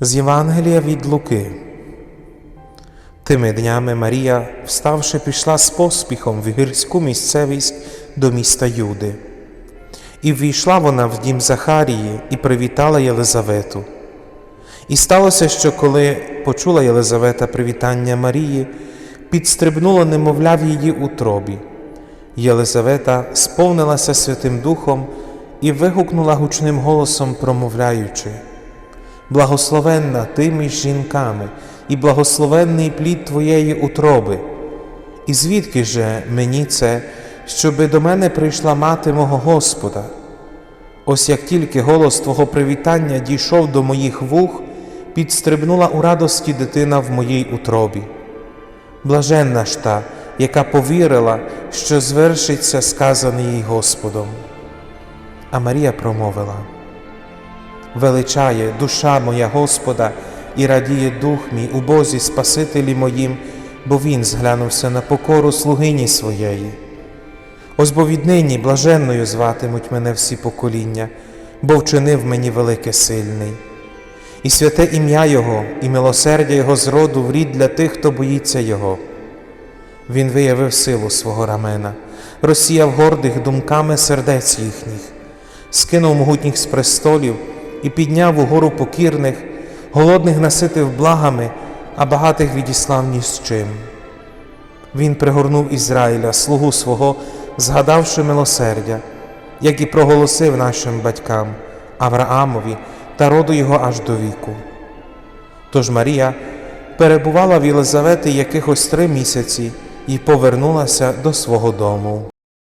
З Євангелія від Луки. Тими днями Марія, вставши, пішла з поспіхом в гірську місцевість до міста Юди. І ввійшла вона в дім Захарії і привітала Єлизавету. І сталося, що коли почула Єлизавета привітання Марії, підстрибнуло немовля в її утробі. Єлизавета сповнилася Святим Духом і вигукнула гучним голосом, промовляючи. Благословенна ти між жінками, і благословенний плід твоєї утроби. І звідки же мені це, щоби до мене прийшла мати мого Господа? Ось як тільки голос Твого привітання дійшов до моїх вух, підстрибнула у радості дитина в моїй утробі. Блаженна ж та, яка повірила, що звершиться сказане їй Господом. А Марія промовила величає душа моя Господа і радіє дух мій у Бозі Спасителі моїм, бо Він зглянувся на покору слугині своєї. Ось бо віднині блаженною зватимуть мене всі покоління, бо вчинив мені велике сильний. І святе ім'я Його, і милосердя Його зроду в рід для тих, хто боїться Його. Він виявив силу свого рамена, розсіяв гордих думками сердець їхніх, скинув могутніх з престолів і підняв угору покірних, голодних наситив благами, а багатих відіслав ні з чим. Він пригорнув Ізраїля, слугу свого, згадавши милосердя, як і проголосив нашим батькам, Авраамові та роду його аж до віку. Тож Марія перебувала в Єлизавети якихось три місяці і повернулася до свого дому.